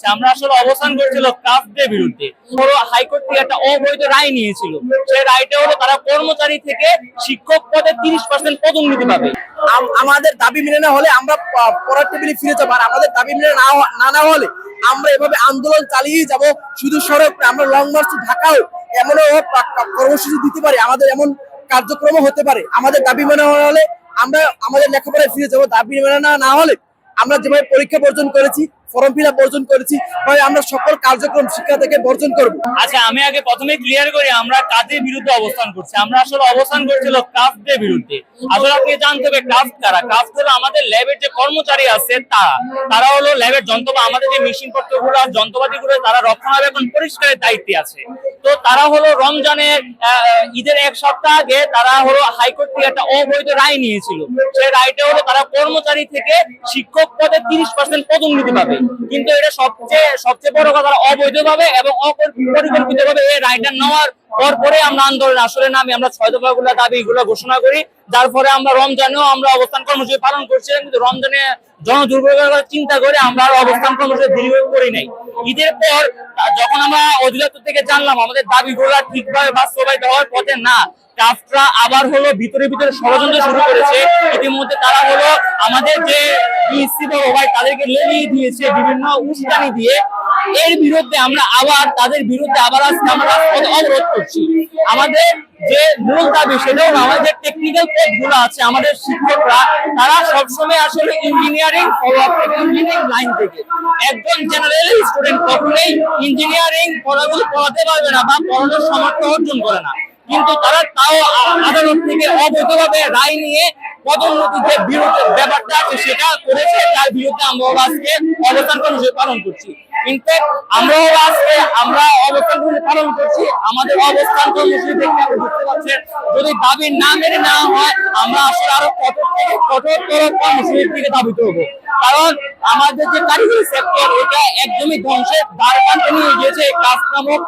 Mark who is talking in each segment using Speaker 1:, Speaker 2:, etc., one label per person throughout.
Speaker 1: করছি আমরা আসলে অবস্থান করেছিল ক্রাফটের বিরুদ্ধে। হলো হাইকোর্ট থেকে একটা অবৈধ রায় নিয়েছিল। সেই রায়টা হলো তারা কর্মচারী থেকে শিক্ষক পদে তিরিশ পার্সেন্ট পদোন্নতি পাবে।
Speaker 2: আমাদের দাবি মেনে না হলে আমরা প- টেবিলে ফিরে যাব। আর আমাদের দাবি মেনে না না হলে আমরা এভাবে আন্দোলন চালিয়ে যাব। শুধু সড়ক আমরা লং মার্চ ঢাকাও এমনও কর্মসূচি দিতে পারি। আমাদের এমন কার্যক্রম হতে পারে। আমাদের দাবি মেনে না হলে আমরা আমাদের লেখাপড়ায় ফিরে যাব। দাবি মেনে না না হলে আমরা যেভাবে পরীক্ষা বর্জন করেছি ফর্ম ফিল বর্জন করেছি। আমরা সকল কার্যক্রম শিক্ষা থেকে বর্জন করব।
Speaker 1: আচ্ছা আমি আগে প্রথমে ক্লিয়ার করি, আমরা কাজের বিরুদ্ধে অবস্থান করছি। আমরা আসলে অবস্থান করছিল ক্রাফটের বিরুদ্ধে। আসলে আপনি জানতে হবে কাস্ট কারা? কাস্ট হলো আমাদের ল্যাবের যে কর্মচারী আছে, তারা। তারা হলো ল্যাবের যন্ত্র আমাদের যে মেশিন পত্রগুলো যন্ত্রপাতি গুলো তারা রক্ষণাবেক্ষণ পরিষ্কারের দায়িত্বে আছে। তো তারা হলো রমজানের ঈদের এক সপ্তাহ আগে তারা হলো হাইকোর্ট থেকে একটা অবৈধ রায় নিয়েছিল। সেই রায়টা হলো তারা কর্মচারী থেকে শিক্ষক পদে তিরিশ পার্সেন্ট পদোন্নতি পাবে। কিন্তু এটা সবচেয়ে সবচেয়ে বড় কথা অবৈধভাবে এবং অপরিকল্পিত ভাবে এই রায়টা নেওয়ার পর আমরা আন্দোলন, আসলে নামি আমরা ছয় দফা গুলা দাবি এগুলো ঘোষণা করি। যার ফলে আমরা রমজানেও আমরা অবস্থান কর্মসূচি পালন করছিলাম কিন্তু রমজানে জনদুর্ভোগের চিন্তা করে আমরা আর অবস্থান কর্মসূচি দীর্ঘ করি নাই। ঈদের পর, যখন আমরা অধিদপ্তর থেকে জানলাম, আমাদের দাবিগুলো ঠিকভাবে বাস্তবায়িত হওয়ার পথে না কাফরা আবার হলো ভিতরে ভিতরে ষড়যন্ত্র শুরু করেছে। ইতিমধ্যে তারা হলো আমাদের যে বিএসসি বা ওয়াই তাদেরকে লেলিয়ে দিয়েছে বিভিন্ন উস্কানি দিয়ে। এর বিরুদ্ধে আমরা আবার, তাদের বিরুদ্ধে আবার আজকে আমরা অবরোধ করছি। আমাদের যে মূল দাবি সেটা হলো আমাদের টেকনিক্যাল পদগুলো আছে, আমাদের শিক্ষকরা, তারা সবসময় আসলে ইঞ্জিনিয়ারিং ফলো ইঞ্জিনিয়ারিং লাইন থেকে। একজন জেনারেল স্টুডেন্ট কখনোই ইঞ্জিনিয়ারিং পড়াগুলো পড়াতে পারবে না বা পড়ানোর সামর্থ্য অর্জন করে না। কিন্তু তারা তাও আদালত থেকে অবৈধভাবে রায় নিয়ে পদোন্নতি যে বিরুদ্ধে ব্যাপারটা আছে, সেটা করেছে, তার বিরুদ্ধে আমরা আজকে অবস্থান পালন করছি। আজকে, আমরা পালন করছি, আমাদের অবস্থান কর্মসূচি যদি দাবি না মেনে হয়, আমরা আসলে আরও কঠোর কর্মসূচির দিকে দাবিত হব কারণ আমাদের যে কারিগরি সেক্টর এটা একদমই ধ্বংসের নিয়ে গিয়েছে। কাজ নামক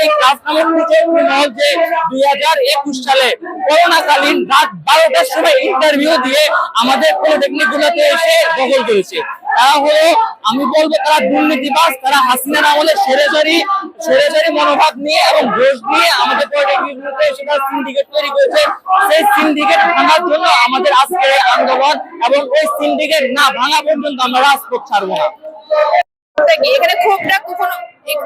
Speaker 1: এই কাজ নামক যে দুই হাজার একুশ সালে করোনাকালীন রাত বারোটার সময় ইন্টারভিউ দিয়ে আমাদের পলিটেকনিক গুলোতে এসে দখল করেছে। তারা হলো আমি বলব তারা দুর্নীতিবাজ তারা হাসিনার আমলে সরেজারি সরি মনোভাব নিয়ে এবং ঘোষ নিয়ে আমাদের সিন্ডিকেট তৈরি করেছে। সেই সিন্ডিকেট ভাঙার জন্য আমাদের আজকের এই আন্দোলন এবং ওই সিন্ডিকেট না ভাঙা পর্যন্ত আমরা রাজপথ ছাড়বো না।
Speaker 3: থেকে এখানে ক্ষোভটা কখনো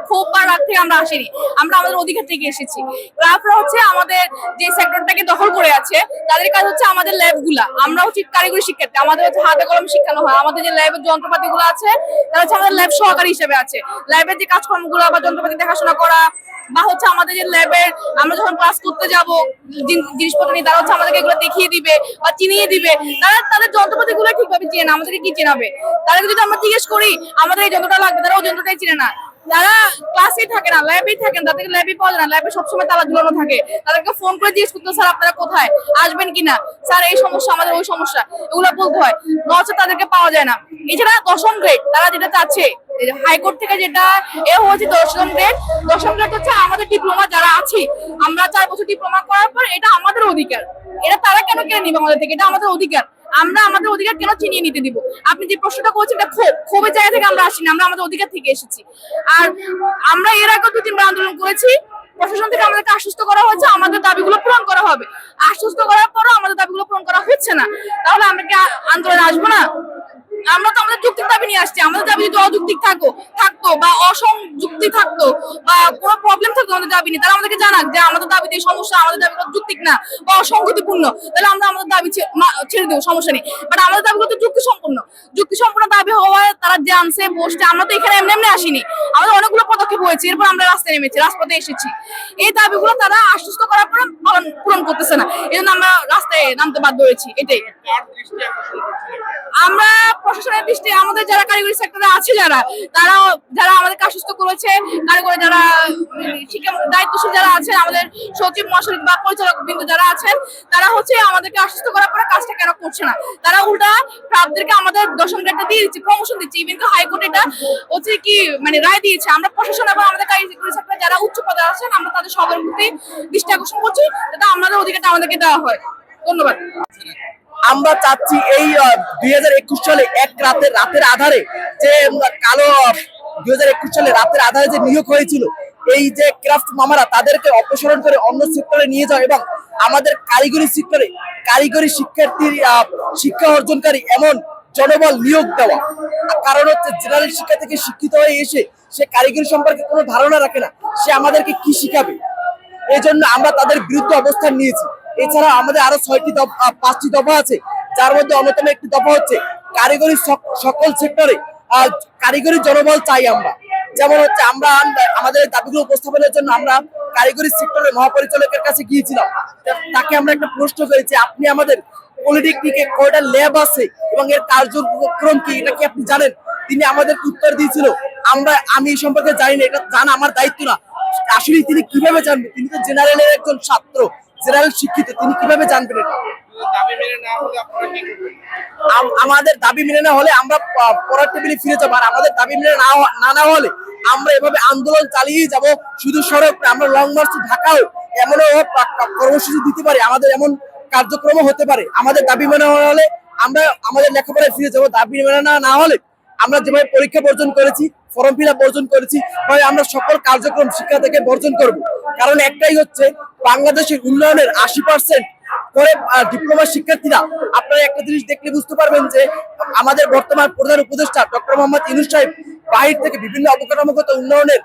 Speaker 3: ক্ষোভ বা রাগ আমরা আসিনি। আমরা আমাদের অধিকার থেকে এসেছি। ক্লাবরা হচ্ছে আমাদের যে সেক্টরটাকে দখল করে আছে, তাদের কাজ হচ্ছে আমাদের ল্যাবগুলা। আমরা হচ্ছে কারিগরি শিক্ষার্থী। আমাদের হচ্ছে হাতে কলম শিখানো হয়। আমাদের যে ল্যাবের যন্ত্রপাতি গুলো আছে, তারা হচ্ছে আমাদের ল্যাব সহকারী হিসেবে আছে। ল্যাবের যে কাজকর্মগুলো বা যন্ত্রপাতি দেখাশোনা করা বা হচ্ছে আমাদের যে ল্যাবের আমরা যখন ক্লাস করতে যাব জিনিসপত্র নিয়ে তারা হচ্ছে আমাদেরকে এগুলো দেখিয়ে দিবে বা চিনিয়ে দিবে। তারা তাদের যন্ত্রপাতি গুলো ঠিকভাবে চেনে না, আমাদেরকে কি চেনাবে? তাদেরকে যদি আমরা জিজ্ঞেস করি আমাদের এই যন্ত্রটা লাগবে তারা ওই যন্ত্রটাই চিনে না। যারা ক্লাসেই থাকে না ল্যাবেই থাকেন তাদেরকে ল্যাবই পাওয়া যায় না ল্যাবে সবসময় তালা ঝুলানো থাকে। তাদেরকে ফোন করে জিজ্ঞেস করতে স্যার আপনারা কোথায়? আসবেন কিনা? স্যার এই সমস্যা আমাদের ওই সমস্যা। এগুলো বলতে হয়। নচেত তাদেরকে পাওয়া যায় না। এছাড়া দশম গ্রেড তারা যেটা চাচ্ছে হাইকোর্ট থেকে যেটা এ হয়েছে দশম গ্রেড গ্রেড হচ্ছে আমাদের ডিপ্লোমা যারা আছি, আমরা চার বছর ডিপ্লোমা করার পর এটা আমাদের অধিকার। এটা তারা কেন কেড়ে নিবে আমাদের থেকে? এটা আমাদের অধিকার। আমরা আমাদের অধিকার কেন চিনিয়ে নিতে দিব? আপনি যে প্রশ্নটা করছেন, এটা ক্ষোভ ক্ষোভের জায়গা থেকে আমরা আসিনি, আমরা আমাদের অধিকার থেকে এসেছি। আর আমরা এর আগে দু তিনবার আন্দোলন করেছি। প্রশাসন থেকে আমাদেরকে আশ্বস্ত করা হয়েছে, আমাদের দাবিগুলো পূরণ করা হবে। আশ্বস্ত করার পরও আমাদের দাবিগুলো পূরণ করা হচ্ছে না। তাহলে আমরা কি আন্দোলনে আসব না? আমরা তো আমাদের যুক্তির দাবি নিয়ে আসছি, আমাদের দাবি যদি অযৌক্তিক থাকো, থাকতো বা অসংযুক্তি থাকতো বা কোনো প্রবলেম থাকতো আমাদের দাবি নিয়ে, তাহলে আমাদেরকে জানাক যে আমাদের দাবিতে সমস্যা, আমাদের দাবি যুক্তিক না বা অসংগতিপূর্ণ, তাহলে আমরা আমাদের দাবি ছেড়ে দেবো, সমস্যা নেই। বাট আমাদের দাবিগুলো তো যুক্তি সম্পূর্ণ যুক্তি সম্পূর্ণ দাবি হওয়ায় তারা জানছে, বসছে, আমরা তো এখানে এমনি এমনি আসিনি। আমাদের অনেকগুলো পদক্ষেপ হয়েছে, এরপর আমরা রাস্তায় নেমেছি, রাজপথে এসেছি। এই দাবিগুলো তারা আশ্বস্ত করার পরে পূরণ করতেছে না। এই জন্য আমরা রাস্তায় নামতে বাধ্য হয়েছি, এটাই। আমরা প্রশাসনের দৃষ্টি, আমাদের যারা কারিগরি সেক্টরে আছে যারা, তারা যারা আমাদেরকে আশ্বস্ত করেছে, কারিগরি যারা, শিক্ষা দায়িত্বশীল যারা আছেন, আমাদের সচিব, মহাসচিব বা পরিচালক বিন্দু যারা আছেন, তারা হচ্ছে আমাদেরকে আশ্বস্ত করার পরে কাজটা কেন করছে না? তারা উল্টা প্রাপ্তদেরকে আমাদের দশম গ্রেডটা দিয়ে দিচ্ছে প্রমোশন দিচ্ছে ইভেন তো হাইকোর্ট এটা হচ্ছে কি মানে রায় দিয়েছে। আমরা প্রশাসন এবং আমাদের কারিগরি সেক্টরে যারা উচ্চ পদে আছেন, আমরা তাদের সবার প্রতি দৃষ্টি আকর্ষণ করছি, যাতে আমাদের অধিকারটা আমাদেরকে দেওয়া হয়। ধন্যবাদ।
Speaker 2: আমরা চাচ্ছি এই দুই হাজার একুশ সালে এক রাতে রাতের আধারে যে কালো দুই হাজার একুশ সালে রাতের আধারে যে নিয়োগ হয়েছিল, এই যে ক্রাফট মামারা তাদেরকে অপসারণ করে অন্য সেক্টরে নিয়ে যাওয়া এবং আমাদের কারিগরি সেক্টরে কারিগরি শিক্ষার্থীর শিক্ষা অর্জনকারী এমন জনবল নিয়োগ দেওয়া। কারণ হচ্ছে, জেনারেল শিক্ষা থেকে শিক্ষিত হয়ে এসে সে কারিগরি সম্পর্কে কোনো ধারণা রাখে না, সে আমাদেরকে কি শিখাবে? এই জন্য আমরা তাদের বিরুদ্ধে অবস্থান নিয়েছি। এছাড়া আমাদের আরও ছয়টি দফ- পাঁচটি দফা আছে, যার মধ্যে অন্যতম একটি দফা হচ্ছে কারিগরি সকল সেক্টরে কারিগরি জনবল চাই আমরা। যেমন হচ্ছে আমরা আমাদের দাবিগুলো উপস্থাপনের জন্য আমরা কারিগরি সেক্টরের মহাপরিচালকের কাছে গিয়েছিলাম। তাকে আমরা একটা প্রশ্ন করেছি, আপনি আমাদের পলিটেকনিকে কয়টা ল্যাব আছে এবং এর কার্যক্রম কি, এটা কি আপনি জানেন? তিনি আমাদের উত্তর দিয়েছিল, আমরা, আমি এই সম্পর্কে জানি না, এটা জানা আমার দায়িত্ব না। আসলে তিনি কীভাবে জানবেন? তিনি তো জেনারেলের একজন ছাত্র। জেনারেল শিক্ষিত তিনি কীভাবে জানবেন এটা? আমাদের দাবি মেনে না হলে আমরা প- পরের টেবিলে ফিরে যাব। আর আমাদের দাবি মেনে না না হলে আমরা এভাবে আন্দোলন চালিয়ে যাব। শুধু সড়ক আমরা লং মার্চ ঢাকাও এমনও কর্মসূচি দিতে পারি। আমাদের এমন কার্যক্রম হতে পারে। আমাদের দাবি মেনে হলে আমরা আমাদের লেখাপড়ায় ফিরে যাব। দাবি মেনে না না হলে আমরা যেভাবে পরীক্ষা বর্জন করেছি ফর্ম ফিল বর্জন করেছি, ভাবে আমরা সকল কার্যক্রম শিক্ষা থেকে বর্জন করব। কারণ একটাই হচ্ছে, বাংলাদেশের উন্নয়নের আশি পার্সেন্ট করে ডিপ্লোমা শিক্ষার্থীরা। আপনারা একটা জিনিস দেখলে বুঝতে পারবেন যে, আমাদের বর্তমান প্রধান উপদেষ্টা ডক্টর মোহাম্মদ ইনুস সাহেব বাহির থেকে বিভিন্ন অবকাঠামোগত উন্নয়নের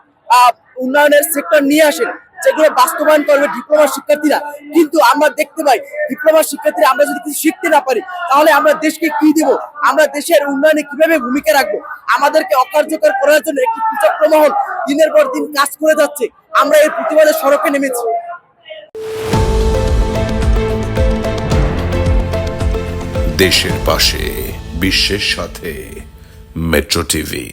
Speaker 2: উন্নয়নের সেক্টর নিয়ে আসেন। যেগুলো বাস্তবায়ন করবে ডিপ্লোমা শিক্ষার্থীরা। কিন্তু আমরা দেখতে পাই ডিপ্লোমা শিক্ষার্থীরা আমরা যদি কিছু শিখতে না পারি, তাহলে আমরা দেশকে কি দিব? আমরা দেশের উন্নয়নে কীভাবে ভূমিকা রাখব? আমাদেরকে অকার্যকর করার জন্য একটি কুচক্র মহল দিনের পর দিন কাজ করে যাচ্ছে। আমরা এই প্রতিবাদে সড়কে নেমেছি।
Speaker 4: দেশের পাশে, বিশ্বের সাথে মেট্রো টিভি